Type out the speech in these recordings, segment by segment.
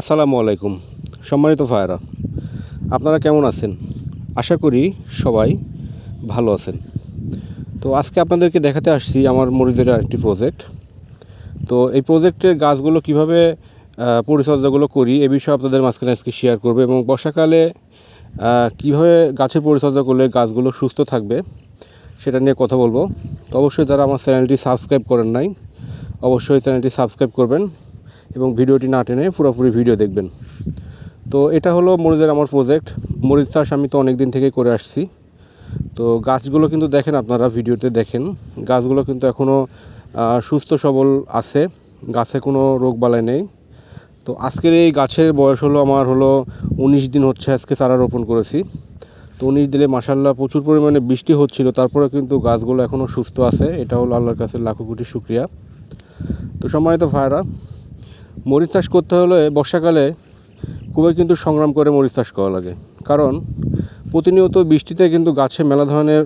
আসসালামু আলাইকুম। সম্মানিত ভাইয়েরা, আপনারা কেমন আছেন? আশা করি সবাই ভালো আছেন। তো আজকে আপনাদেরকে দেখাতে আসছি আমার মরিচের আরেকটি প্রজেক্ট তো এই প্রজেক্টের গাছগুলো কীভাবে পরিচর্যাগুলো করি এ বিষয়ে আপনাদের মাঝখানে আজকে শেয়ার করবে এবং বর্ষাকালে কীভাবে গাছের পরিচর্যা করলে গাছগুলো সুস্থ থাকবে সেটা নিয়ে কথা বলব। তো অবশ্যই যারা আমার চ্যানেলটি সাবস্ক্রাইব করেন নাই, অবশ্যই চ্যানেলটি সাবস্ক্রাইব করবেন। এবং ভিডিওটি না টেনে পুরোপুরি ভিডিও দেখবেন। তো এটা হলো মরিচের আমার প্রজেক্ট মরিচ চাষ আমি তো অনেক দিন থেকেই করে আসছি। তো গাছগুলো কিন্তু দেখেন আপনারা, ভিডিওতে দেখেন। গাছগুলো কিন্তু এখনও সুস্থ সবল আছে। গাছে কোনো রোগ বালাই নেই। তো আজকের এই গাছের বয়স হলো, আমার হলো উনিশ দিন হচ্ছে আজকে চারা রোপণ করেছি। তো উনিশ দিলে মাসাল্লাহ প্রচুর পরিমাণে বৃষ্টি হচ্ছিল, তারপরে কিন্তু গাছগুলো এখনও সুস্থ আছে। এটা হলো আল্লাহর কাছে লাখো কোটি শুক্রিয়া। তো সম্মানিত ভাইরা মরিচ চাষ করতে হলে বর্ষাকালে খুবই কিন্তু সংগ্রাম করে মরিচ চাষ করা লাগে। কারণ প্রতিনিয়ত বৃষ্টিতে কিন্তু গাছে মেলা ধরনের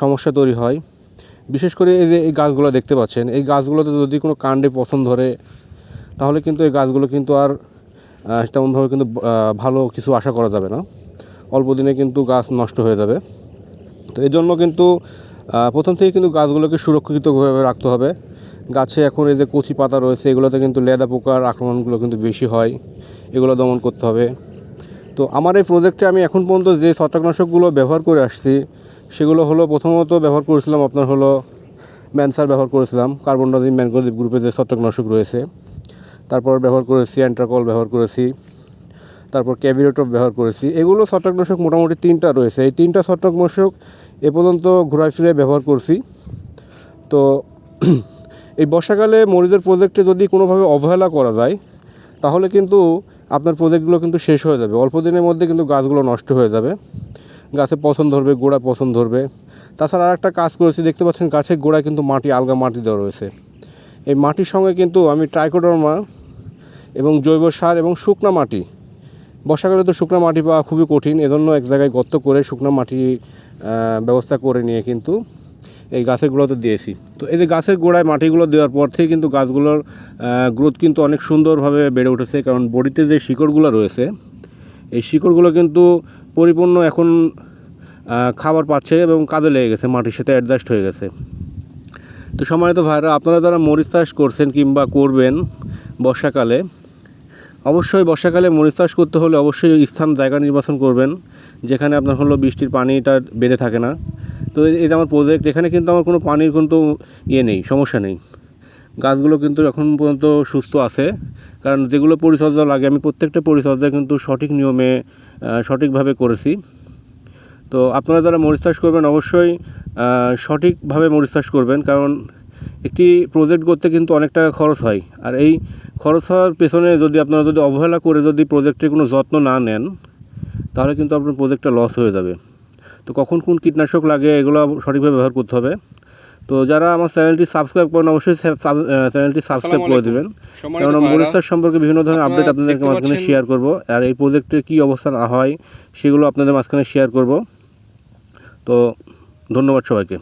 সমস্যা তৈরি হয়। বিশেষ করে এই যে এই গাছগুলো দেখতে পাচ্ছেন, এই গাছগুলোতে যদি কোনো কাণ্ডে পছন্দ ধরে, তাহলে কিন্তু এই গাছগুলো কিন্তু আর তেমনভাবে কিন্তু ভালো কিছু আশা করা যাবে না। অল্প দিনে কিন্তু গাছ নষ্ট হয়ে যাবে। তো এই জন্য কিন্তু প্রথম থেকে কিন্তু গাছগুলোকে সুরক্ষিতভাবে রাখতে হবে। গাছে এখন এই যে কচি পাতা রয়েছে, এগুলোতে কিন্তু লেদা পোকার আক্রমণগুলো কিন্তু বেশি হয়। এগুলো দমন করতে হবে। তো আমার এই প্রজেক্টে আমি এখন পর্যন্ত যে ছত্রাকনাশকগুলো ব্যবহার করে আসছি, সেগুলো হলো প্রথমত ব্যবহার করেছিলাম আপনার হলো ম্যানসার ব্যবহার করেছিলাম, কার্বন ডাইজিম ম্যানগ্রোজিভ গ্রুপে যে ছত্রাকনাশক রয়েছে। তারপর ব্যবহার করেছি অ্যান্ট্রাকল ব্যবহার করেছি, তারপর ক্যাভিরেটপ ব্যবহার করেছি। এগুলো ছত্রাকনাশক মোটামুটি তিনটা রয়েছে। এই তিনটা ছত্রাকনাশক এ পর্যন্ত ঘোরায় ফিরে ব্যবহার করছি। তো এই বর্ষাকালে মরিচের প্রজেক্টে যদি কোনোভাবে অবহেলা করা যায়, তাহলে কিন্তু আপনার প্রজেক্টগুলো কিন্তু শেষ হয়ে যাবে। অল্প দিনের মধ্যে কিন্তু গাছগুলো নষ্ট হয়ে যাবে। গাছে পছন্দ ধরবে, গোড়া পছন্দ ধরবে। তাছাড়া আর একটা কাজ করেছি, দেখতে পাচ্ছেন গাছের গোড়ায় কিন্তু মাটি, আলগা মাটি দেওয়া রয়েছে। এই মাটির সঙ্গে কিন্তু আমি ট্রাইকোডার্মা এবং জৈব সার এবং শুকনা মাটি, বর্ষাকালে তো শুকনো মাটি পাওয়া খুবই কঠিন, এজন্য এক জায়গায় গর্ত করে শুকনো মাটি ব্যবস্থা করে নিয়ে কিন্তু এই গাছের গোড়াতে দিয়েছি। তো এই যে গাছের গোড়ায় মাটিগুলো দেওয়ার পর থেকে কিন্তু গাছগুলোর গ্রোথ কিন্তু অনেক সুন্দরভাবে বেড়ে উঠেছে। কারণ বডিতে যে শিকড়গুলো রয়েছে, এই শিকড়গুলো কিন্তু পরিপূর্ণ এখন খাবার পাচ্ছে এবং কাজে লেগে গেছে, মাটির সাথে অ্যাডজাস্ট হয়ে গেছে। তো সম্মানিত ভাইরা আপনারা যারা মরিচ চাষ করছেন কিংবা করবেন বর্ষাকালে, অবশ্যই বর্ষাকালে মরিচ চাষ করতে হলে অবশ্যই স্থান জায়গা নির্বাচন করবেন, যেখানে আপনার হলো বৃষ্টির পানিটা বেঁধে থাকে না। তো এই- যে আমার প্রজেক্ট এখানে কিন্তু আমার কোনো পানির কিন্তু ইয়ে নেই, সমস্যা নেই। গাছগুলো কিন্তু এখন পর্যন্ত সুস্থ আছে, কারণ যেগুলো পরিচর্যা লাগে, আমি প্রত্যেকটা পরিচর্যা কিন্তু সঠিক নিয়মে সঠিকভাবে করেছি। তো আপনারা যারা মরিচ চাষ করবেন, অবশ্যই সঠিকভাবে মরিচ চাষ করবেন, কারণ একটি প্রজেক্ট করতে কিন্তু অনেক টাকা খরচ হয়। আর এই খরচ হওয়ার পেছনে যদি আপনারা যদি অবহেলা করে যদি প্রজেক্টের কোনো যত্ন না নেন, তাহলে কিন্তু আপনার প্রজেক্টটা লস হয়ে যাবে। তো কখন কোন কীটনাশক লাগে এগুলো সঠিকভাবে ব্যবহার করতে হবে। তো যারা আমার চ্যানেলটি সাবস্ক্রাইব করেন অবশ্যই চ্যানেলটি সাবস্ক্রাইব করে দেবেন। কারণ মরিস্তার সম্পর্কে বিভিন্ন ধরনের আপডেট আপনাদেরকে মাঝখানে শেয়ার করব আর এই প্রজেক্টের কী অবস্থান হয় সেগুলো আপনাদের মাঝখানে শেয়ার করব। তো ধন্যবাদ সবাইকে।